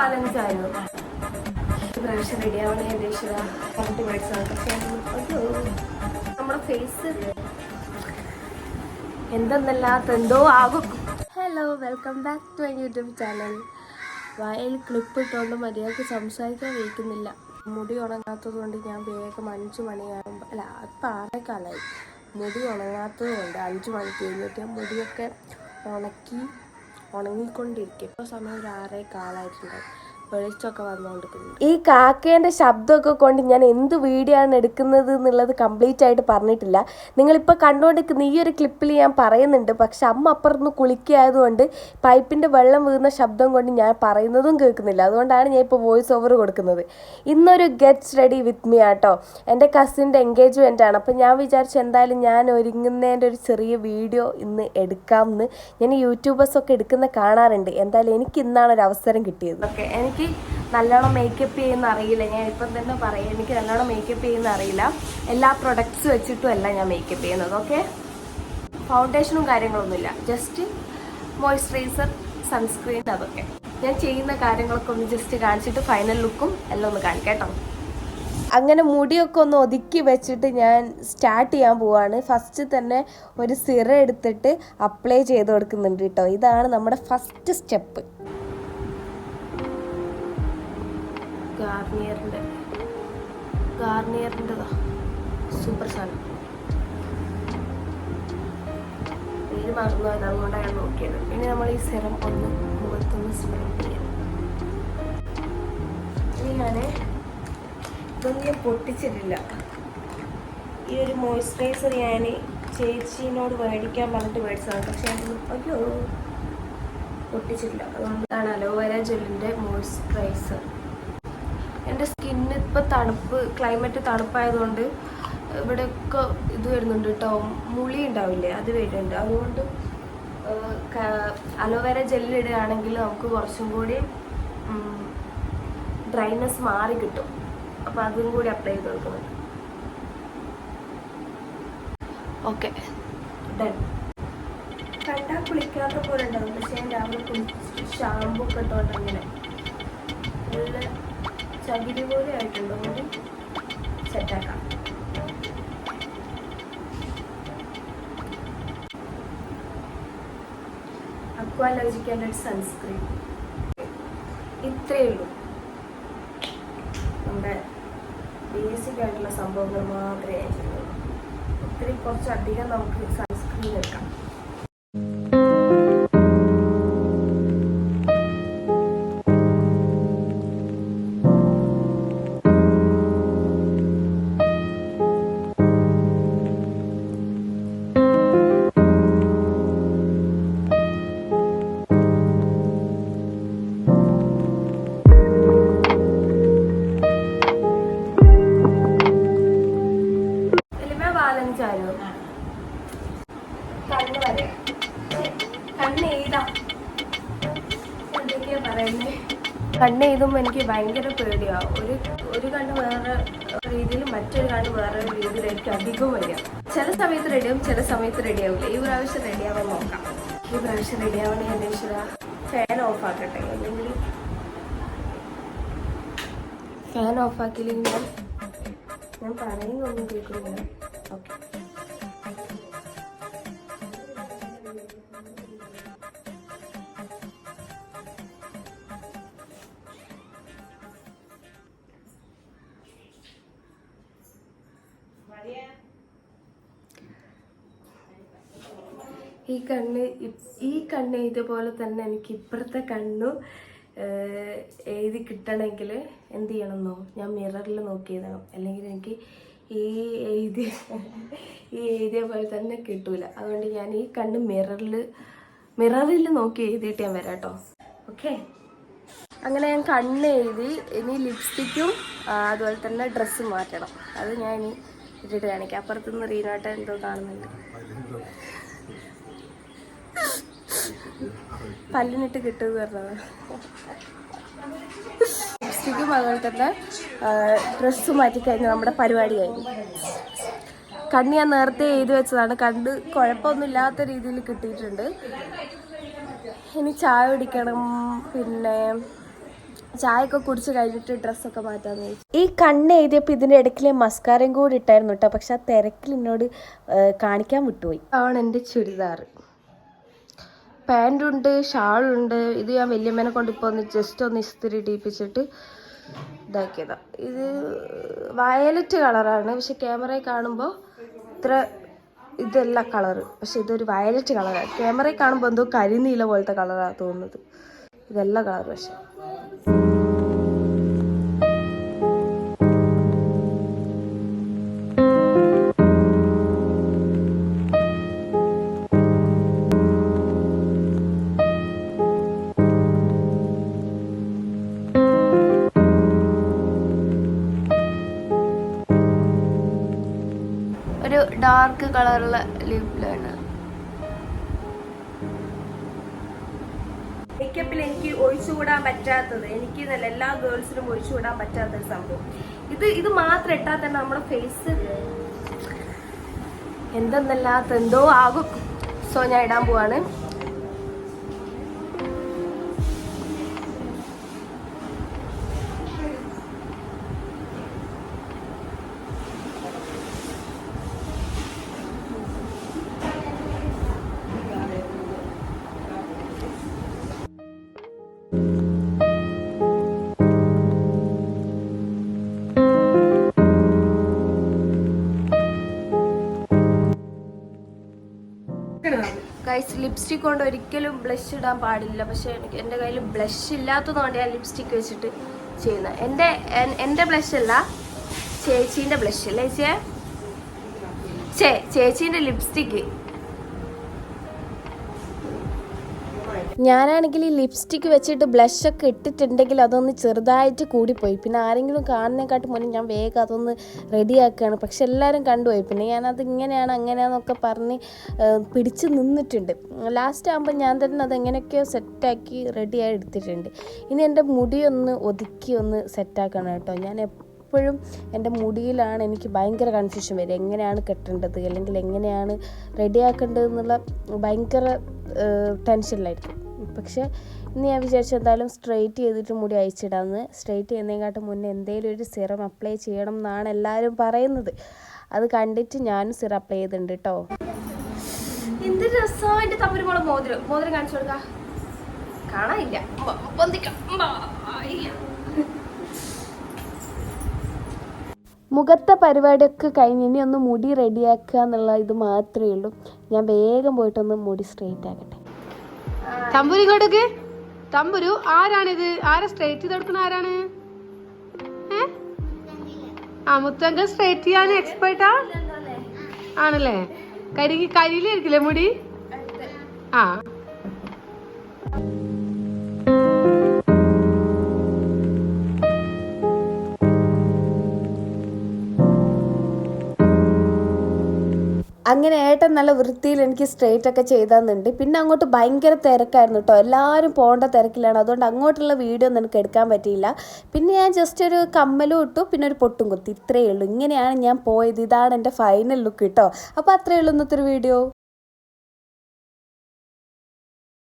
ബാലൻസായിരുന്നു പ്രാവശ്യം റെഡി ആവണേ ഏകദേശം നമ്മുടെ ഫേസ് എന്തെന്നല്ലാത്ത എന്തോ ആകും. Hello welcome back to my YouTube channel വയൽ ക്ലിപ്പ് ഇട്ടുകൊണ്ട് മര്യാദയ്ക്ക് സംസാരിക്കാൻ വയ്ക്കുന്നില്ല മുടി ഉണങ്ങാത്തത് കൊണ്ട് ഞാൻ വേഗം അഞ്ച് മണിയാകുമ്പോൾ അല്ല ഇപ്പം ആറേക്കാലായി മുടി ഉണങ്ങാത്തത് കൊണ്ട് അഞ്ച് മണിക്ക് കഴിഞ്ഞിട്ട് മുടിയൊക്കെ ഉണക്കി ഉണങ്ങിക്കൊണ്ടിരിക്കും. ഇപ്പോൾ സമയം ഒരു ആറേക്കാലായിട്ടുണ്ട് വെളിച്ചമൊക്കെ വന്നുകൊണ്ടിരിക്കുന്നത് ഈ കാക്കേന്റെ ശബ്ദമൊക്കെ കൊണ്ട് ഞാൻ എന്ത് വീഡിയോ ആണ് എടുക്കുന്നത് എന്നുള്ളത് കംപ്ലീറ്റ് ആയിട്ട് പറഞ്ഞിട്ടില്ല. നിങ്ങളിപ്പോൾ കണ്ടുകൊണ്ടിരിക്കുന്ന ഈ ഒരു ക്ലിപ്പിൽ ഞാൻ പറയുന്നുണ്ട്. പക്ഷെ അമ്മ അപ്പുറത്തുനിന്ന് കുളിക്കായതുകൊണ്ട് പൈപ്പിന്റെ വെള്ളം വീഴുന്ന ശബ്ദം കൊണ്ട് ഞാൻ പറയുന്നതും കേൾക്കുന്നില്ല. അതുകൊണ്ടാണ് ഞാൻ ഇപ്പോൾ വോയിസ് ഓവർ കൊടുക്കുന്നത്. ഇന്നൊരു ഗെറ്റ്സ് റെഡി വിത്ത് മീ ആട്ടോ. എന്റെ കസിന്റെ എൻഗേജ്മെന്റ് ആണ്. അപ്പോൾ ഞാൻ വിചാരിച്ചു എന്തായാലും ഞാൻ ഒരുങ്ങുന്നതിന്റെ ഒരു ചെറിയ വീഡിയോ ഇന്ന് എടുക്കാമെന്ന്. ഞാൻ യൂട്യൂബേഴ്സൊക്കെ എടുക്കുന്ന കാണാറുണ്ട്. എന്തായാലും എനിക്ക് ഇന്നാണ് ഒരു അവസരം കിട്ടിയത്. ഓക്കെ എനിക്ക് നല്ലോണം മേക്കപ്പ് ചെയ്യുന്ന അറിയില്ല. ഞാൻ ഇപ്പം തന്നെ പറയാം എനിക്ക് നല്ലോണം മേക്കപ്പ് ചെയ്യുന്ന അറിയില്ല. എല്ലാ പ്രൊഡക്ട്സ് വെച്ചിട്ടും അല്ല ഞാൻ മേക്കപ്പ് ചെയ്യുന്നത് ഓക്കെ ഫൗണ്ടേഷനും കാര്യങ്ങളൊന്നുമില്ല ജസ്റ്റ് മോയ്സ്ചറൈസർ സൺസ്ക്രീൻ അതൊക്കെ. ഞാൻ ചെയ്യുന്ന കാര്യങ്ങളൊക്കെ ഒന്ന് ജസ്റ്റ് കാണിച്ചിട്ട് ഫൈനൽ ലുക്കും എല്ലാം ഒന്ന് കാണിക്കാം അങ്ങനെ മുടിയൊക്കെ ഒന്ന് ഒതുക്കി വെച്ചിട്ട് ഞാൻ സ്റ്റാർട്ട് ചെയ്യാൻ പോവാണ്. ഫസ്റ്റ് തന്നെ ഒരു സിറ എടുത്തിട്ട് അപ്ലൈ ചെയ്ത് കൊടുക്കുന്നുണ്ട് കേട്ടോ. ഇതാണ് നമ്മുടെ ഫസ്റ്റ് സ്റ്റെപ്പ് ഗാർണിയറിന്റെ ഗാർണിയറിന്റെതാ സൂപ്പർ സാധനം. പേര് മറന്നു പോയത് അതുകൊണ്ടാണ് നോക്കിയത്. പിന്നെ നമ്മൾ ഈ സിറം ഒന്ന് മുഖത്തൊന്ന് സ്പ്രേ ചെയ്യണം ഇനി ഞാൻ ഇതൊന്നും പൊട്ടിച്ചിട്ടില്ല. ഈ ഒരു മോയ്സ്ചറൈസർ ഞാൻ ചേച്ചീനോട് മേടിക്കാൻ പറഞ്ഞിട്ട് മേടിച്ചതാണ്. പക്ഷേ അയ്യോ പൊട്ടിച്ചിട്ടില്ല. അതുകൊണ്ടാണ് അലോവേര ജെല്ലിന്റെ മോയ്സ്ചറൈസർ എന്റെ സ്കിന്ന് ഇപ്പം തണുപ്പ് ക്ലൈമറ്റ് തണുപ്പായതുകൊണ്ട് ഇവിടെയൊക്കെ ഇത് വരുന്നുണ്ട് കേട്ടോ. മുളി ഉണ്ടാവില്ലേ അത് വരുന്നുണ്ട്. അതുകൊണ്ട് അലോവേര ജെല്ലിടുകയാണെങ്കിൽ നമുക്ക് കുറച്ചും കൂടി ഡ്രൈനെസ് മാറി കിട്ടും. അപ്പോൾ അതും കൂടി അപ്ലൈ ചെയ്ത് കൊടുക്കുന്നുണ്ട് ഓക്കെ. ഡൺ കണ്ടാൽ കുളിക്കാത്ത പോലെ ഉണ്ടാവും. പക്ഷേ ഞാൻ രാവിലെ കുളിച്ച് ഷാമ്പു ഒക്കെ ഇട്ടോണ്ട് അങ്ങനെ നല്ല ചകിരി പോലെ ആയിട്ടുണ്ട്. അതുകൊണ്ട് സെറ്റാക്കാം അക്വാലോജിക്കൽ സൺസ്ക്രീൻ. ഇത്രയേ ഉള്ളൂ. നമ്മുടെ ബേസിക് ആയിട്ടുള്ള സംഭവങ്ങൾ മാത്രമേ ഇത്രയും കുറച്ചധികം നമുക്ക് സൺസ്ക്രീൻ എടുക്കാം. കണ്ണ് എഴുതുമ്പോൾ എനിക്ക് ഭയങ്കര പേടിയാണ് ഒരു ഒരു കണ്ണ് വേറെ രീതിയിൽ മറ്റൊരു കണ്ണ് വേറെ രീതിയിൽ എനിക്ക് അധികം വരിക. ചില സമയത്ത് റെഡിയാവും ചില സമയത്ത് റെഡിയാവില്ല ഈ പ്രാവശ്യം റെഡിയാവാൻ നോക്കാം. ഈ പ്രാവശ്യം റെഡിയാവണേ അന്വേഷിച്ച ഫാൻ ഓഫ് ആക്കട്ടെ. അല്ലെങ്കിൽ ഫാൻ ഓഫ് ആക്കിയില്ലെങ്കിൽ ഞാൻ പറയുന്നൊന്നും കേൾക്കുന്നില്ല. ഓക്കെ ഈ കണ്ണ് ഈ കണ്ണ് ഇതുപോലെ തന്നെ എനിക്ക് ഇപ്പുറത്തെ കണ്ണു എഴുതി കിട്ടണമെങ്കിൽ എന്ത് ചെയ്യണമെന്നോ? ഞാൻ മിററിൽ നോക്കി എഴുതണം. അല്ലെങ്കിൽ എനിക്ക് ഈ എഴുതിയ ഈ എഴുതിയ പോലെ തന്നെ കിട്ടൂല. അതുകൊണ്ട് ഞാൻ ഈ കണ്ണ് മിററിൽ മിററിൽ നോക്കി എഴുതിയിട്ട് ഞാൻ വരാം കേട്ടോ. ഓക്കെ അങ്ങനെ ഞാൻ കണ്ണ് എഴുതി ഇനി ലിപ്സ്റ്റിക്കും അതുപോലെ തന്നെ ഡ്രസ്സ് മാറ്റണം. അത് ഞാൻ ഇനി ഇട്ടിട്ട് കാണിക്കാം. അപ്പുറത്തുനിന്ന് റീനോട്ട് എന്തോ കാണുന്നുണ്ട്. പല്ലിനിട്ട് കിട്ടുമെന്ന് പറഞ്ഞത് ലിപ്സ്റ്റിക്കും അതുപോലെ തന്നെ ഡ്രസ്സ് മാറ്റിക്കഴിഞ്ഞാൽ നമ്മുടെ പരിപാടി കഴിഞ്ഞു. കണ്ണ് ഞാൻ നേരത്തെ എഴുതി വെച്ചതാണ്. കണ്ട് കുഴപ്പമൊന്നുമില്ലാത്ത രീതിയിൽ കിട്ടിയിട്ടുണ്ട്. ഇനി ചായ കുടിക്കണം. പിന്നെ ചായ ഒക്കെ കുടിച്ച് കഴിഞ്ഞിട്ട് ഡ്രസ്സൊക്കെ മാറ്റാന്ന് വെച്ചു ഈ കണ്ണ് എഴുതിയപ്പോൾ ഇതിന്റെ ഇടയ്ക്കിലെ മസ്കാരം കൂടി ഇട്ടായിരുന്നു കേട്ടോ. പക്ഷെ ആ തിരക്കിൽ എന്നോട് കാണിക്കാൻ വിട്ടുപോയി. ആണ് എന്റെ ചുരിദാർ. പാന്റുണ്ട് ഷാളുണ്ട്. ഇത് ഞാൻ വല്യമ്മേനെ കൊണ്ട് ഇപ്പോൾ ഒന്ന് ജസ്റ്റ് ഒന്ന് ഇസ്തിരി ഇടിയിപ്പിച്ചിട്ട് ഇതാക്കിയതാ. ഇത് വയലറ്റ് കളറാണ്. പക്ഷെ ക്യാമറയിൽ കാണുമ്പോൾ ഇത്ര ഇതല്ല കളറ് പക്ഷെ ഇതൊരു വയലറ്റ് കളറാണ് ക്യാമറയിൽ കാണുമ്പോൾ എന്തോ കരിനീല പോലത്തെ കളറാണ് തോന്നുന്നത്. ഇതല്ല കളർ പക്ഷെ. ഡാർക്ക് കളറുള്ള ലിപ്പിലാണ് മേക്കപ്പിൽ എനിക്ക് ഒഴിച്ചുകൂടാൻ പറ്റാത്തത് എനിക്ക് നല്ല എല്ലാ ഗേൾസിനും ഒഴിച്ചുകൂടാൻ പറ്റാത്ത ഒരു സംഭവം. ഇത് ഇത് മാത്രം ഇട്ടാൽ തന്നെ നമ്മുടെ ഫേസ് എന്തെന്നല്ലാത്ത എന്തോ ആകും. സോ ഞാൻ ഇടാൻ പോവാണ്. ഗൈസ് ലിപ്സ്റ്റിക് കൊണ്ട് ഒരിക്കലും ബ്ലഷ് ഇടാൻ പാടില്ല. പക്ഷേ എനിക്ക് എന്റെ കയ്യിൽ ബ്ലഷ് ഇല്ലാത്തതുകൊണ്ട് ഞാൻ ലിപ്സ്റ്റിക് വെച്ചിട്ട് ചെയ്യുന്നത്. എന്റെ എന്റെ ബ്ലഷ് അല്ല ചേച്ചീന്റെ ബ്ലഷ് അല്ലേ ചേ ചേ ചേച്ചീന്റെ ലിപ്സ്റ്റിക്ക് ഞാനാണെങ്കിൽ ഈ ലിപ്സ്റ്റിക്ക് വെച്ചിട്ട് ബ്ലഷ് ഒക്കെ ഇട്ടിട്ടുണ്ടെങ്കിൽ അതൊന്ന് ചെറുതായിട്ട് കൂടിപ്പോയി. പിന്നെ ആരെങ്കിലും കാണുന്നതിനെക്കാട്ടി മുന്നേ ഞാൻ വേഗം അതൊന്ന് റെഡിയാക്കുകയാണ് പക്ഷെ എല്ലാവരും കണ്ടുപോയി. പിന്നെ ഞാനത് ഇങ്ങനെയാണ് അങ്ങനെയാണെന്നൊക്കെ പറഞ്ഞ് പിടിച്ച് നിന്നിട്ടുണ്ട്. ലാസ്റ്റ് ആകുമ്പോൾ ഞാൻ തന്നെ അത് എങ്ങനെയൊക്കെയോ സെറ്റാക്കി റെഡിയായി എടുത്തിട്ടുണ്ട്. ഇനി എന്റെ മുടി ഒന്ന് ഒതുക്കി ഒന്ന് സെറ്റാക്കണം കേട്ടോ. ഞാൻ എപ്പോഴും എന്റെ മുടിയിലാണ് എനിക്ക് ഭയങ്കര കൺഫ്യൂഷൻ വരിക. എങ്ങനെയാണ് കെട്ടേണ്ടത്? അല്ലെങ്കിൽ എങ്ങനെയാണ് റെഡിയാക്കേണ്ടത് എന്നുള്ള ഭയങ്കര ടെൻഷനിലായിരിക്കും പക്ഷേ ഇന്ന് ഞാൻ വിചാരിച്ചു എന്തായാലും സ്ട്രെയിറ്റ് ചെയ്തിട്ട് മുടി അയച്ചിടാമെന്ന് സ്ട്രെയിറ്റ് ചെയ്യുന്നതിനെക്കാട്ടും മുന്നേ എന്തെങ്കിലും ഒരു സിറം അപ്ലൈ ചെയ്യണം എന്നാണ് എല്ലാവരും പറയുന്നത്. അത് കണ്ടിട്ട് ഞാനും സിറം അപ്ലൈ ചെയ്തിട്ടുണ്ട് കേട്ടോ എന്ത് രസമായിട്ട് തമ്മിൽ മോതിരം. മോതിരം കാണിച്ചു കൊടുക്കാം. കാണാനില്ല. മുഖത്തെ പരിപാടിയൊക്കെ കഴിഞ്ഞ് ഇനി ഒന്ന് മുടി റെഡിയാക്കുക എന്നുള്ള ഇത് മാത്രമേ ഉള്ളൂ. ഞാൻ വേഗം പോയിട്ടൊന്ന് മുടി സ്ട്രെയിറ്റ് ആക്കട്ടെ. തമ്പുരു ഇങ്ങോട്ടേക്ക്. തമ്പുരു ആരാണിത്? ആരാ സ്ട്രേറ്റ് ചെയ്ത് കൊടുക്കുന്ന ആരാണ് ആ മുത്തങ്കൾ സ്ട്രേറ്റ് ചെയ്യാൻ എക്സ്പേർട്ടാ ആണല്ലേ? കരി കരിയിലായിരിക്കില്ലേ മുടി? ആ. അങ്ങനെ ഏട്ടൻ നല്ല വൃത്തിയിൽ എനിക്ക് സ്ട്രേറ്റ് ഒക്കെ ചെയ്താന്നുണ്ട്. പിന്നെ അങ്ങോട്ട് ഭയങ്കര തിരക്കായിരുന്നു കേട്ടോ എല്ലാവരും പോകേണ്ട തിരക്കിലാണ്. അതുകൊണ്ട് അങ്ങോട്ടുള്ള വീഡിയോ ഒന്നും എനിക്ക് എടുക്കാൻ പറ്റിയില്ല. പിന്നെ ഞാൻ ജസ്റ്റ് ഒരു കമ്മലും ഇട്ടു. പിന്നെ ഒരു പൊട്ടും കുത്തി. ഇത്രയേ ഉള്ളൂ. ഇങ്ങനെയാണ് ഞാൻ പോയത്. ഇതാണ് എന്റെ ഫൈനൽ ലുക്ക് കേട്ടോ അപ്പോൾ അത്രയേ ഉള്ളൂ ഇന്നത്തെ വീഡിയോ